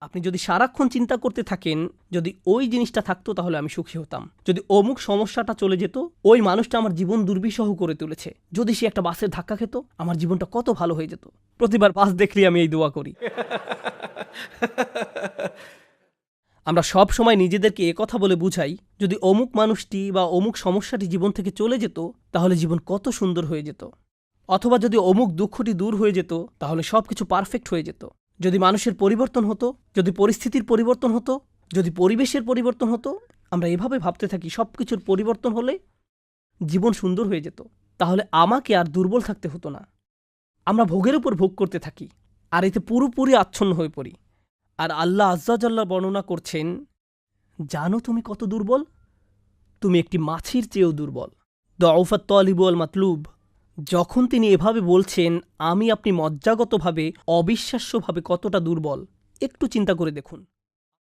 আপনি যদি সারাক্ষণ চিন্তা করতে থাকেন, যদি ওই জিনিসটা থাকতো তাহলে আমি সুখী হতাম। যদি অমুক সমস্যাটা চলে যেত, ওই মানুষটা আমার জীবন দুর্বিষহ করে তুলেছে। যদি সে একটা বাসের ধাক্কা খেত, আমার জীবনটা কত ভালো হয়ে যেত। প্রতিবার বাস দেখলেই আমি এই দোয়া করি। আমরা সব সময় নিজেদেরকে কথা বলে বুঝাই, যদি অমুক মানুষটি বা অমুক সমস্যাটি জীবন থেকে চলে যেত, তাহলে জীবন কত সুন্দর হয়ে যেত। অথবা যদি অমুক দুঃখটি দূর হয়ে যেত, তাহলে সব কিছু পারফেক্ট হয়ে যেত। যদি মানুষের পরিবর্তন হতো, যদি পরিস্থিতির পরিবর্তন হতো, যদি পরিবেশের পরিবর্তন হতো, আমরা এভাবে ভাবতে থাকি সব কিছুর পরিবর্তন হলে জীবন সুন্দর হয়ে যেত। তাহলে আমাকে আর দুর্বল থাকতে হতো না। আমরা ভোগের উপর ভোগ করতে থাকি, আর এতে পুরোপুরি আচ্ছন্ন হয়ে পড়ি। আর আল্লাহ আজ্জাজাল্লাহ বর্ণনা করছেন, জানো তুমি কত দুর্বল? তুমি একটি মাছির চেয়েও দুর্বল। দফাত তলিবু আল মাতলুব। যখন তিনি এভাবে বলছেন আমি আপনি মজ্জাগতভাবে অবিশ্বাস্যভাবে কতটা দুর্বল একটু চিন্তা করে দেখুন।